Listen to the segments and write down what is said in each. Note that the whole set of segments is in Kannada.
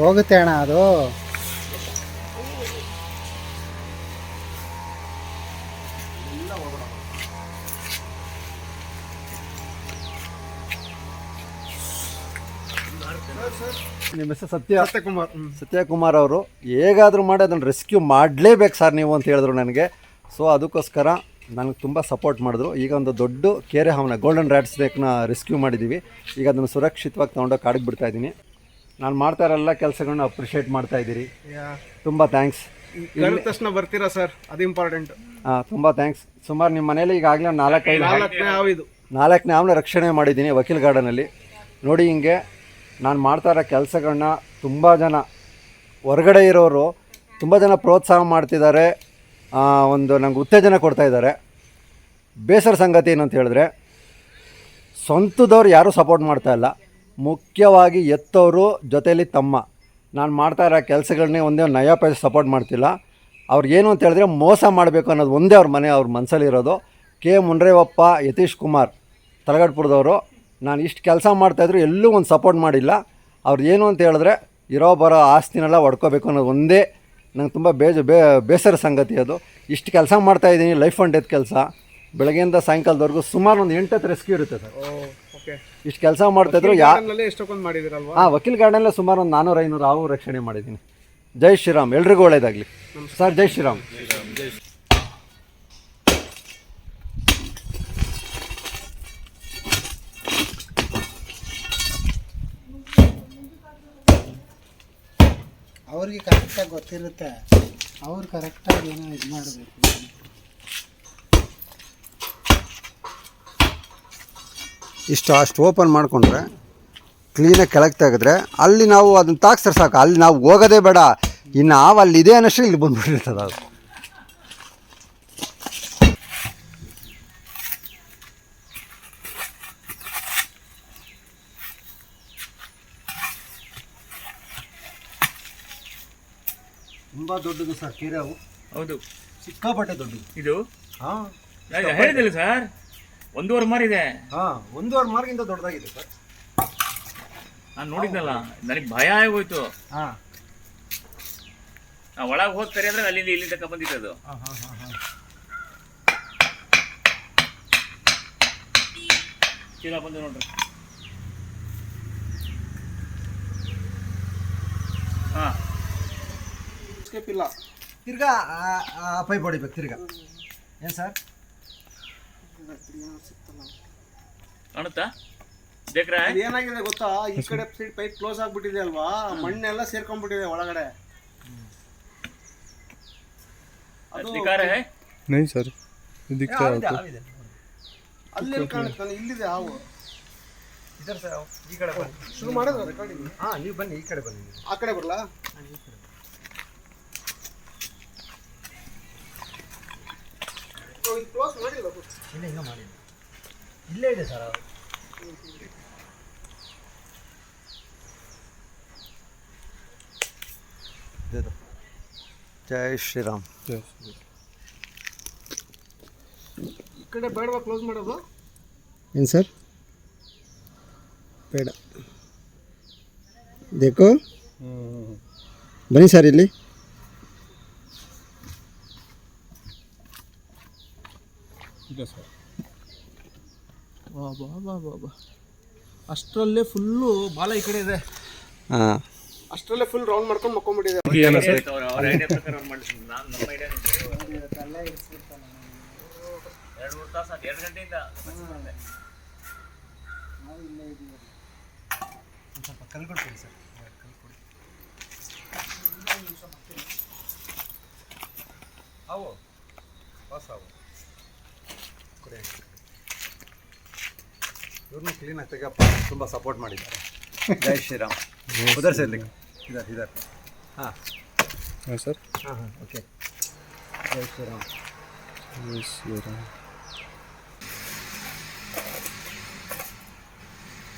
ಹೋಗುತ್ತೆ ಅಣ್ಣ ಅದು. ನಿಮ್ಮ ಹೆಸರು ಸತ್ಯ? ಸತ್ಯಕುಮಾರ್ ಸತ್ಯಕುಮಾರ್ ಅವರು ಹೇಗಾದರೂ ಮಾಡಿ ಅದನ್ನು ರೆಸ್ಕ್ಯೂ ಮಾಡಲೇಬೇಕು ಸರ್ ನೀವು ಅಂತ ಹೇಳಿದ್ರು ನನಗೆ. ಸೊ ಅದಕ್ಕೋಸ್ಕರ ನನಗೆ ತುಂಬ ಸಪೋರ್ಟ್ ಮಾಡಿದ್ರು. ಈಗ ಒಂದು ದೊಡ್ಡ ಕೆರೆ ಹಾವನ್ನ ಗೋಲ್ಡನ್ ರ್ಯಾಟ್ ಸ್ನೇಕ್ನ ರೆಸ್ಕ್ಯೂ ಮಾಡಿದ್ದೀವಿ ಈಗ ಅದನ್ನು ಸುರಕ್ಷಿತವಾಗಿ ತೊಗೊಂಡೋಗಿ ಕಾಡಿಗೆ ಬಿಡ್ತಾ ಇದ್ದೀನಿ. ನಾನು ಮಾಡ್ತಾ ಇರೋ ಎಲ್ಲ ಕೆಲಸಗಳನ್ನ ಅಪ್ರಿಷಿಯೇಟ್ ಮಾಡ್ತಾ ಇದ್ದೀರಿ. ತುಂಬ ಥ್ಯಾಂಕ್ಸ್ ಕರೆದ ತಕ್ಷಣ ಬರ್ತೀರಾ ಸರ್? ಅದು ಇಂಪಾರ್ಟೆಂಟ್ ಹಾಂ ತುಂಬ ಥ್ಯಾಂಕ್ಸ್ ಸುಮಾರು ನಿಮ್ಮ ಮನೇಲಿ ಈಗಾಗಲೇ ನಾಲ್ಕೈದು ನಾಲ್ಕನೇ ಇದು. ನಾಲ್ಕನೇ ಆಮ್ನ ರಕ್ಷಣೆ ಮಾಡಿದ್ದೀನಿ ವಕೀಲ್ ಗಾರ್ಡನಲ್ಲಿ. ನೋಡಿ ಹಿಂಗೆ ನಾನು ಮಾಡ್ತಾ ಇರೋ ಕೆಲಸಗಳನ್ನ ತುಂಬ ಜನ ಹೊರಗಡೆ ಇರೋರು ತುಂಬ ಜನ ಪ್ರೋತ್ಸಾಹ ಮಾಡ್ತಿದ್ದಾರೆ. ಒಂದು ನಂಗೆ ಉತ್ತೇಜನ ಕೊಡ್ತಾ ಇದ್ದಾರೆ. ಬೇಸರ ಸಂಗತಿ ಏನು ಅಂತ ಹೇಳಿದ್ರೆ ಸ್ವಂತದವ್ರು ಯಾರೂ ಸಪೋರ್ಟ್ ಮಾಡ್ತಾ ಇಲ್ಲ. ಮುಖ್ಯವಾಗಿ ಎತ್ತವರು ಜೊತೆಯಲ್ಲಿ ತಮ್ಮ. ನಾನು ಮಾಡ್ತಾ ಇರೋ ಕೆಲಸಗಳನ್ನೇ ಒಂದೇ ನಯಾ ಪೈಸೆ ಸಪೋರ್ಟ್ ಮಾಡ್ತಿಲ್ಲ. ಅವ್ರು ಏನು ಅಂತ ಹೇಳಿದ್ರೆ ಮೋಸ ಮಾಡಬೇಕು ಅನ್ನೋದು ಒಂದೇ ಅವ್ರ ಮನೆ, ಅವ್ರ ಮನಸ್ಸಲ್ಲಿರೋದು ಕೆ ಮುನ್ರೇವಪ್ಪ, ಯತೀಶ್ ಕುಮಾರ್ ತಲಗಡ್ಪುರದವರು ನಾನು ಇಷ್ಟು ಕೆಲಸ ಮಾಡ್ತಾಯಿದ್ರು ಎಲ್ಲೂ ಒಂದು ಸಪೋರ್ಟ್ ಮಾಡಿಲ್ಲ. ಅವ್ರು ಏನು ಅಂತ ಹೇಳಿದ್ರೆ ಇರೋ ಬರೋ ಆಸ್ತಿನೆಲ್ಲ ಒಡ್ಕೋಬೇಕು ಅನ್ನೋದು ಒಂದೇ. ನಂಗೆ ತುಂಬ ಬೇಜ, ಬೇ, ಬೇಸರ ಸಂಗತಿ ಅದು. ಇಷ್ಟು ಕೆಲಸ ಮಾಡ್ತಾಯಿದ್ದೀನಿ ಲೈಫ್ ಆ್ಯಂಡ್ ಡೆತ್ ಕೆಲಸ. ಬೆಳಗ್ಗೆಯಿಂದ ಸಾಯಂಕಾಲದವರೆಗೂ ಸುಮಾರು ಒಂದು ಎಂಟತ್ತು ರೆಸ್ಕ್ಯೂ ಇರುತ್ತೆ ಸರ್. ಇಷ್ಟು ಕೆಲಸ ಮಾಡ್ತಾಯಿದ್ರು ಯಾ ಹಾ ಎಷ್ಟೊಂದು ಮಾಡಿದಿರಲ್ವಾ? ಹಾಂ ವಕೀಲ್ ಗಾರ್ಡನ್ಲೇ ಸುಮಾರು ಒಂದು ನಾನ್ನೂರು ಐನೂರು ಹಾವು ರಕ್ಷಣೆ ಮಾಡಿದ್ದೀನಿ ಜೈ ಶ್ರೀರಾಮ್ ಎಲ್ರಿಗೂ ಒಳ್ಳೇದಾಗಲಿ. ಸರ್ ಜೈ ಶ್ರೀರಾಮ್. ಅವ್ರಿಗೆ ಕರೆಕ್ಟಾಗಿ ಗೊತ್ತಿರುತ್ತೆ. ಅವ್ರು ಕರೆಕ್ಟಾಗಿ ಏನೋ ಇದು ಮಾಡಬೇಕು. ಇಷ್ಟು ಅಷ್ಟು ಓಪನ್ ಮಾಡಿಕೊಂಡ್ರೆ ಕ್ಲೀನಾಗಿ ಕೆಳಗೆ ತೆಗೆದ್ರೆ ಅಲ್ಲಿ ನಾವು ಅದನ್ನು ತಾಕ್ಸ್ರೆ ಸಾಕು. ಅಲ್ಲಿ ನಾವು ಹೋಗೋದೇ ಬೇಡ. ಇನ್ನು ಅಲ್ಲಿ ಇದೆ ಅನ್ನೋಷ್ಟು ಇಲ್ಲಿ ಬಂದ್ಬಿಟ್ಟಿರ್ತದೆ ಅದು. ತುಂಬ ದೊಡ್ಡದು ಸರ್ ಕೆರೆ ಅವು. ಹೌದು. ಸಿಕ್ಕಾಪಟ್ಟೆ ದೊಡ್ಡದು. ಇದು? ಹಾಂ ಹೇಳಿದಿಲ್ಲ ಸರ್? ಒಂದೂವರೆ ಮಾರ್ ಇದೆ. ಹಾಂ ಒಂದೂವರೆ ಮಾರ್ಗಿಂತ ದೊಡ್ಡದಾಗಿದೆ ಸರ್. ನಾನು ನೋಡಿದ್ನಲ್ಲ ನನಗೆ ಭಯ ಆಗೋಯ್ತು. ಹಾಂ. ನಾ ಒಳಗೆ ಹೋಗ್ತಾರೆ ಅಂದ್ರೆ ಅಲ್ಲಿಂದ ಇಲ್ಲಿ ತಕ ಬಂದಿತ್ತು ಅದು ಹಾಂ ಹಾಂ ಹಾಂ ಹಾಂ. ಚೀಲ ಬಂದು ನೋಡ್ರಿ. ಹಾ. ಸ್ಕೇಪ್ ಇಲ್ಲ. ತಿರ್ಗಾ ಆ ಪೈಪ್ ಹೊಡಿಬೇಕು ತಿರ್ಗಾ. ಏನು ಸರ್? ಏನಾಗಿದೆ ಗೊತ್ತಾ? ಈ ಕಡೆ ಸೈಡ್ ಪೈಪ್ ಕ್ಲೋಸ್ ಆಗ್ಬಿಟ್ಟಿದೆ ಅಲ್ವಾ? ಮಣ್ಣೆಲ್ಲ ಸೇರ್ಕೊಂಡ್ಬಿಟ್ಟಿದೆ ಒಳಗಡೆ. ಅದು ಕಾಣುತ್ತೆ? ಇಲ್ಲಿದೆ ಹಾವು ಸರ್ ಈ ಕಡೆ ಬನ್ನಿ. ಶುರು ಮಾಡಿದ್ರೆ ರೆಕಾರ್ಡಿಂಗ್ ಹಾ ನೀವು ಬನ್ನಿ ಈ ಕಡೆ ಬನ್ನಿ. ಆ ಕಡೆ ಬರಲಾ? ಕ್ಲೋಸ್ ಮಾಡಿಲ್ಲ ಇಲ್ಲ ಇನ್ನೂ ಮಾಡಿ ಇಲ್ಲೇ ಇದೆ ಸರ್ ಅದು. ಇದು. ಜೈ ಶ್ರೀರಾಮ್. ಈ ಕಡೆ ಬೇಡವಾ ಕ್ಲೋಸ್ ಮಾಡೋದು? ಏನು ಸರ್? ಬೇಡ. ದೇಕೋ? ಬನ್ನಿ ಸರ್ ಇಲ್ಲಿ. ವಾ ಬಾ ಬಾ ಬಾ ಬಾ ಅಷ್ಟರಲ್ಲೇ ಫುಲ್ಲು ಬಾಲ ಈ ಕಡೆ ಇದೆ. ಹಾಂ. ಅಷ್ಟರಲ್ಲೇ ಫುಲ್ ರೌಂಡ್ ಮಾಡ್ಕೊಂಡು ಮಕ್ಕೊಂಡ್ಬಿಟ್ಟಿದೆ ಅವ್ರ ಐಡಿಯಾ ಪ್ರಕಾರ ಅವ್ರು ಮಾಡಿದ್ರು. ನಾನು ನಮ್ಮ ಐಡಿಯಾ ಎರಡು ಮೂರು ತಾಸು ಆಯ್ತು, ಎರಡು ಗಂಟೆಯಿಂದ ಬಂದೆ. ಸ್ವಲ್ಪ ಕಲ್ಗಳು ಕೊಡಿ ಸರ್. ಅವು ಹೊಸ ಅವು ಇವ್ರನ್ನೂ ಕ್ಲೀನಾಗಿ ತೆಗಪ್ಪ ತುಂಬ ಸಪೋರ್ಟ್ ಮಾಡಿದ್ದಾರೆ ಜೈ ಶ್ರೀರಾಮ್ ಉದರ್ ಸರ್ ಇದರ್ ಇದರ್ ಹಾಂ हाँ सर ಹಾಂ ಹಾಂ ಓಕೆ ಜೈ ಶ್ರೀರಾಮ್ यस ये रहा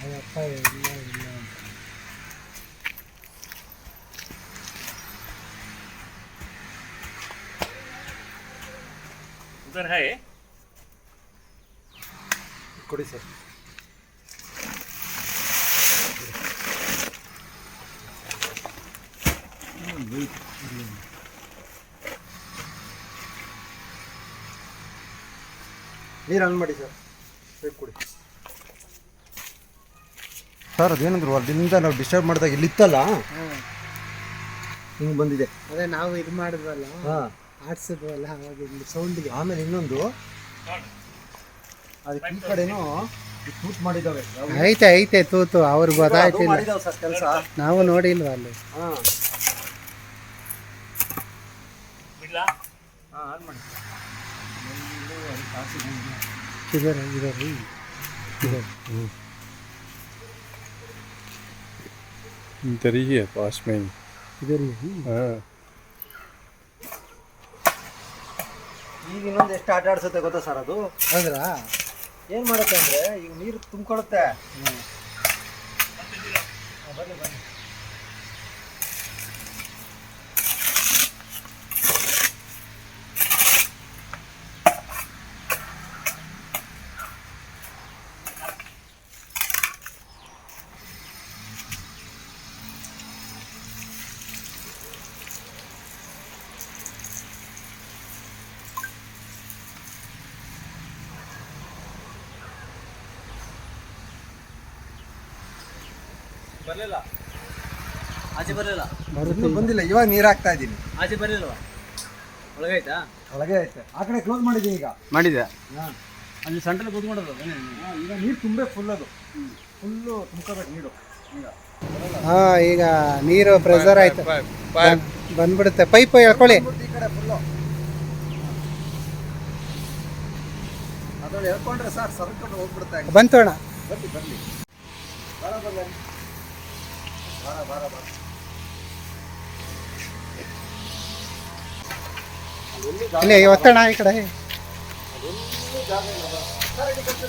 ಅಯ್ಯಪ್ಪ ಇಲ್ಲ ಇಲ್ಲ उधर है ಕೊಡಿ ಸರ್ ನೀರು ಆನ್ ಮಾಡಿ ಸರ್ ಬೇಕು ಕೊಡಿ. ಸರ್ ಅದೇನಂದ್ರು ಅಲ್ಲಿಂದ ನಾವು ಡಿಸ್ಟರ್ಬ್ ಮಾಡಿದಾಗ ಇಲ್ಲಿತ್ತಲ್ಲ ಹಿಂಗೆ ಬಂದಿದೆ. ಅದೇ ನಾವು ಇದು ಮಾಡಿದ್ವಲ್ಲ? ಹಾಂ. ಆಡ್ಸಿದ್ವಲ್ಲ ಅವಾಗ ಇಲ್ಲಿ ಸೌಂಡಿಗೆ ಆಮೇಲೆ ಇನ್ನೊಂದು. ಅದಕ್ಕೆ ಈ ಕಡೆನೂ ತೂತ್ ಮಾಡಿದ್ದಾವೆ. ಐತೆ ಐತೆ ತೂತು ಅವ್ರಿಗೆ ಗೊತ್ತಾಯ್ತಿಲ್ಲ. ಕೆಲಸ. ನಾವು ನೋಡಿಲ್ವಾ ಅಲ್ಲಿ. ಹಾಂ. ಹಾಂ ಆನ್ ಮಾಡಿ ಇದರ ಇದರ ಇದರ इधर ही है पास में ही ಇದರ हाँ ಈಗ ಇನ್ನೊಂದು ಎಷ್ಟು ಆಟ ಆಡ್ಸುತ್ತೆ ಗೊತ್ತಾ ಸರ್ ಅದು ಹೌದ್ರಾ ಏನು ಮಾಡುತ್ತೆ ಅಂದರೆ ಈಗ ನೀರು ತುಂಬಿಕೊಳ್ಳುತ್ತೆ ಬರ್ಲಿಲ್ಲ. ಆಚೆ ಬರಲಿಲ್ಲ. ಇನ್ನೂ ಬಂದಿಲ್ಲ ಇವಾಗ ನೀರು ಹಾಕ್ತಾ ಇದ್ದೀನಿ. ಆಚೆ ಬರಲಿಲ್ಲವಾ ಒಳಗೆ ಆಯ್ತಾ. ಒಳಗೆ ಐತೆ ಆ ಕಡೆ ಕ್ಲೋಸ್ ಮಾಡಿದ್ದೀನಿ ಈಗ? ಮಾಡಿದೆ ಹಾಂ. ಅಲ್ಲಿ ಸೆಂಟ್ರಲ್ಲಿ ಕೂತ್ಕೊಂಡದ್ದು ಈಗ ನೀರು ತುಂಬೇ ಫುಲ್ ಅದು. ಫುಲ್ಲು ತುಂಬ್ಕೋಬೇಕು ನೀರು. ಈಗ. ಹಾ ಈಗ ನೀರು ಪ್ರೆಸರ್ ಆಯ್ತು. ಬಂದ್- ಬಂದ್ಬಿಡುತ್ತೆ. ಪೈಪ್ ಹೇಳ್ಕೊಳ್ಳಿ ಈ ಕಡೆ ಫುಲ್ಲು ಅದ್ರಲ್ಲಿ ಹೇಳ್ಕೊಂಡ್ರೆ ಸರ್ ಸರ್ಕೊಂಡು ಹೋಗ್ಬಿಡುತ್ತೆ ಹಂಗೆ. ಬಂತು ಅಣ್ಣ. ಬನ್ನಿ ಬನ್ನಿ. ಬಾರ ಬಲ್ಲ ಬಾರ ಬಾರ ಬಾರ ಇಲ್ಲಿ ಒತ್ತಣ ಈ ಕಡೆ ಸರ್ ಇದಕ್ಕೆ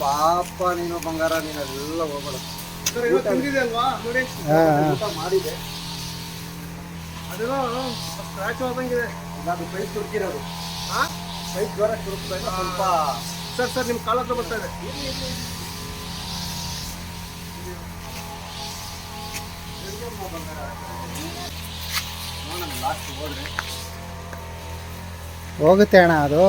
ಬಾಪ ನೀನು ಬಂಗಾರ ನೀನು ಇವತ್ತು ಹೋಗ್ಬೇಡ ಅಲ್ವಾ? ಹಾ ಹಾ. ಊಟ ಮಾಡಿದೆ. ಅದೇನೋ ಸ್ಕ್ರಾಚ್ ಪೈಪ್ ತುರ್ಕಿರೋದು. ಪೈಪ್ ಜ್ವರ ತುರುಕ್ಬೇಕು ಸ್ವಲ್ಪ ಸರ್ ಸರ್ ನಿಮ್ಮ ಕಾಲ ಹತ್ರ ಬರ್ತಾ ಇದೆ. ನೋಡೋಣ ಲಾಸ್ಟ್ ಹೋದ್ರೆ. ಹೋಗುತ್ತೆ ಅಣ್ಣ ಅದು.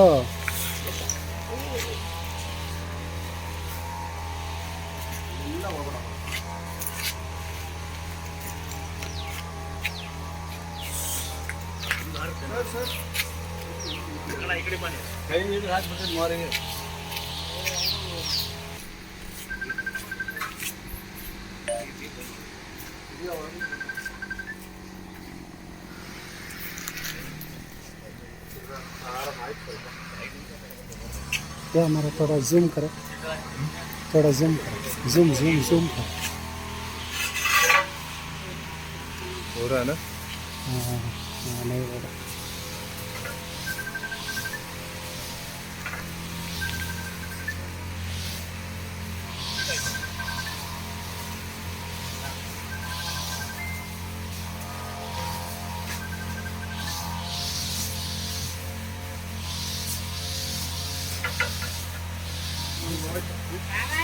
क्या हमारा थोड़ा जूम करो। थोड़ा जूम करो। जूम जूम जूम करो। हो रहा है ना? हाँ हाँ, हाँ नहीं हो रहा।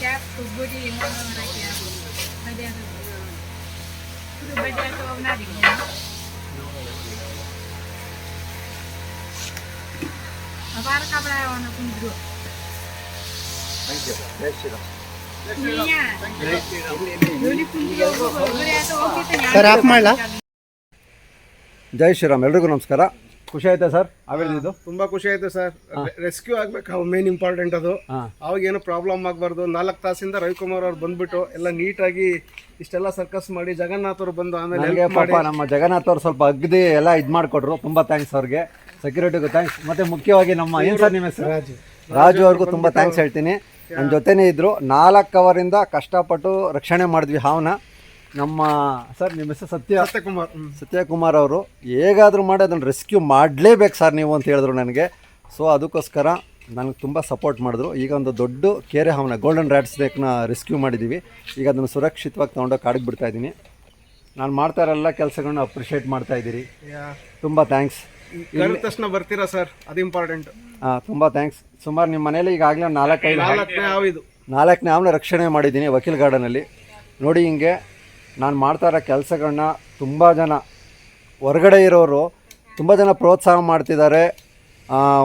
ಕ್ಯಾಪ್ ಬುಡಿ ಎಲ್ಲ ಕ್ಯಾಪ್ ಬಜಾರ್ ಇದು ಬಜಾರ್ ನಾಡಿ ಅಪಾರ ಕಬಳವನ್ನು ಕುಂದ್ರು. ಸರ್ ಆಫ್ ಮಾಡಲಾ? ಜೈ ಶ್ರೀರಾಮ್ ಎಲ್ರಿಗೂ ನಮಸ್ಕಾರ. ಖುಷಿ ಆಯ್ತಾ ಸರ್? ಆವೇಳಿದ್ದು ತುಂಬಾ ಖುಷಿ ಆಯ್ತು ಸರ್. ರೆಸ್ಕ್ಯೂ ಆಗ್ಬೇಕು ಮೇನ್ ಇಂಪಾರ್ಟೆಂಟ್ ಅದು. ಅವಾಗ ಏನು ಪ್ರಾಬ್ಲಮ್ ಆಗಬಾರ್ದು. ನಾಲ್ಕು ತಾಸಿಂದ ರವಿಕುಮಾರ್ ಅವ್ರು ಬಂದ್ಬಿಟ್ಟು ಎಲ್ಲ ನೀಟಾಗಿ ಇಷ್ಟೆಲ್ಲ ಸರ್ಕಸ್ ಮಾಡಿ ಜಗನ್ನಾಥ್ ಅವ್ರು ಬಂದು ಆಮೇಲೆ ಪಾಪ ನಮ್ಮ ಜಗನ್ನಾಥ್ ಅವ್ರು ಸ್ವಲ್ಪ ಅಗ್ದಿ ಎಲ್ಲ ಇದು ಮಾಡಿಕೊಟ್ರು. ತುಂಬಾ ಥ್ಯಾಂಕ್ಸ್ ಅವ್ರಿಗೆ. ಸೆಕ್ಯೂರಿಟಿಗೂ ಥ್ಯಾಂಕ್ಸ್ ಮತ್ತೆ ಮುಖ್ಯವಾಗಿ ನಮ್ಮ ಏನು ಸರ್ ನಿಮ್ಮ ಹೆಸರು? ರಾಜು. ರಾಜು ಅವ್ರಿಗೂ ತುಂಬಾ ಥ್ಯಾಂಕ್ಸ್ ಹೇಳ್ತೀನಿ. ನನ್ನ ಜೊತೆನೇ ಇದ್ರು. ನಾಲ್ಕು ಅವರಿಂದ ಕಷ್ಟಪಟ್ಟು ರಕ್ಷಣೆ ಮಾಡಿದ್ವಿ ಹಾವನ್ನ ನಮ್ಮ ಸರ್ ನಿಮ್ಮ ಹೆಸರು ಸತ್ಯ. ಸತ್ಯಕುಮಾರ್. ಸತ್ಯಕುಮಾರ್ ಅವರು ಹೇಗಾದರೂ ಮಾಡಿ ಅದನ್ನು ರೆಸ್ಕ್ಯೂ ಮಾಡಲೇಬೇಕು ಸರ್ ನೀವು ಅಂತ ಹೇಳಿದ್ರು ನನಗೆ. ಸೊ ಅದಕ್ಕೋಸ್ಕರ ನನಗೆ ತುಂಬ ಸಪೋರ್ಟ್ ಮಾಡಿದ್ರು. ಈಗ ಒಂದು ದೊಡ್ಡ ಕೆರೆ ಹಾವನ ಗೋಲ್ಡನ್ ರ್ಯಾಟ್ ಸ್ನೇಕ್ನ ರೆಸ್ಕ್ಯೂ ಮಾಡಿದ್ದೀವಿ ಈಗ ಅದನ್ನು ಸುರಕ್ಷಿತವಾಗಿ ತೊಗೊಂಡೋಗಿ ಕಾಡಿಗೆ ಬಿಡ್ತಾ ಇದ್ದೀನಿ. ನಾನು ಮಾಡ್ತಾ ಇರೋ ಎಲ್ಲ ಕೆಲಸಗಳನ್ನ ಅಪ್ರಿಷಿಯೇಟ್ ಮಾಡ್ತಾ ಇದ್ದೀರಿ. ತುಂಬ ಥ್ಯಾಂಕ್ಸ್ ತಕ್ಷಣ ಬರ್ತೀರಾ ಸರ್? ಅದು ಇಂಪಾರ್ಟೆಂಟ್ ಹಾಂ ತುಂಬ ಥ್ಯಾಂಕ್ಸ್ ಸುಮಾರು ನಿಮ್ಮ ಮನೇಲಿ ಈಗಾಗಲೇ ನಾಲ್ಕು ನಾಲ್ಕೈದು ನಾಲ್ಕನೇ ನಾಲ್ಕನೇ ಅವನ ರಕ್ಷಣೆ ಮಾಡಿದ್ದೀನಿ ವಕೀಲ್ ಗಾರ್ಡನಲ್ಲಿ ನೋಡಿ ಹಿಂಗೆ ನಾನು ಮಾಡ್ತಾ ಇರೋ ಕೆಲಸಗಳನ್ನ ತುಂಬ ಜನ ಹೊರಗಡೆ ಇರೋರು ತುಂಬ ಜನ ಪ್ರೋತ್ಸಾಹ ಮಾಡ್ತಿದ್ದಾರೆ.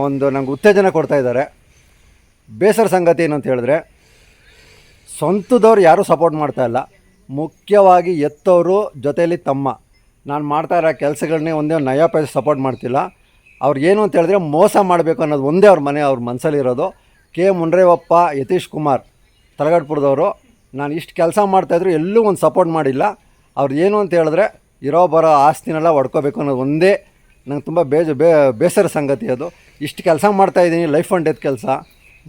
ಒಂದು ನಂಗೆ ಉತ್ತೇಜನ ಕೊಡ್ತಾ ಇದ್ದಾರೆ. ಬೇಸರ ಸಂಗತಿ ಏನು ಅಂತ ಹೇಳಿದ್ರೆ, ಸ್ವಂತದವ್ರು ಯಾರೂ ಸಪೋರ್ಟ್ ಮಾಡ್ತಾ ಇಲ್ಲ. ಮುಖ್ಯವಾಗಿ ಎತ್ತವರು ಜೊತೆಯಲ್ಲಿ ತಮ್ಮ. ನಾನು ಮಾಡ್ತಾ ಇರೋ ಕೆಲಸಗಳನ್ನೇ ಒಂದೇ ಒಂದು ನಯ ಪೈಸೆ ಸಪೋರ್ಟ್ ಮಾಡ್ತಿಲ್ಲ. ಅವ್ರು ಏನು ಅಂತ ಹೇಳಿದ್ರೆ ಮೋಸ ಮಾಡಬೇಕು ಅನ್ನೋದು ಒಂದೇ ಅವ್ರ ಮನೆ, ಅವ್ರ ಮನಸ್ಸಲ್ಲಿರೋದು ಕೆ. ಮುನ್ರೇವಪ್ಪ, ಯತೀಶ್ ಕುಮಾರ್ ತಲಗಡ್ಪುರದವರು ನಾನು ಇಷ್ಟು ಕೆಲಸ ಮಾಡ್ತಾಯಿದ್ರು ಎಲ್ಲೂ ಒಂದು ಸಪೋರ್ಟ್ ಮಾಡಿಲ್ಲ. ಅವ್ರು ಏನು ಅಂತ ಹೇಳಿದ್ರೆ ಇರೋ ಬರೋ ಆಸ್ತಿನೆಲ್ಲ ಹೊಡ್ಕೋಬೇಕು ಅನ್ನೋದು ಒಂದೇ ನಂಗೆ ತುಂಬ ಬೇಜ ಬೇ ಬೇಸರ ಸಂಗತಿ ಅದು. ಇಷ್ಟು ಕೆಲಸ ಮಾಡ್ತಾಯಿದ್ದೀನಿ ಲೈಫ್ ಆ್ಯಂಡ್ ಡೆತ್ ಕೆಲಸ.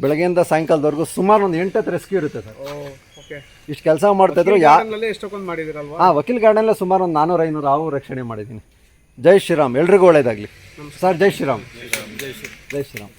ಬೆಳಗ್ಗೆಯಿಂದ ಸಾಯಂಕಾಲದವರೆಗೂ ಸುಮಾರು ಒಂದು ಎಂಟತ್ತು ರೆಸ್ಕ್ಯೂ ಇರುತ್ತೆ ಸರ್. ಓಕೆ ಇಷ್ಟು ಕೆಲಸ ಮಾಡ್ತಾಯಿದ್ರು ಯಾ ನಲ್ಲಿ ಎಷ್ಟೊಂದು ಮಾಡಿದಿರಲ್ವಾ? ಹಾಂ ವಕೀಲ್ ಗಾರ್ಡನಲ್ಲೇ ಸುಮಾರು ಒಂದು ನಾನ್ನೂರು ಐನೂರು ಹಾವು ರಕ್ಷಣೆ ಮಾಡಿದ್ದೀನಿ. ಜೈ ಶ್ರೀರಾಮ್ ಎಲ್ರಿಗೂ ಒಳ್ಳೇದಾಗಲಿ. ಸರ್ ಜೈ ಶ್ರೀರಾಮ್. ಜೈ ಶ್ರೀರಾಮ್.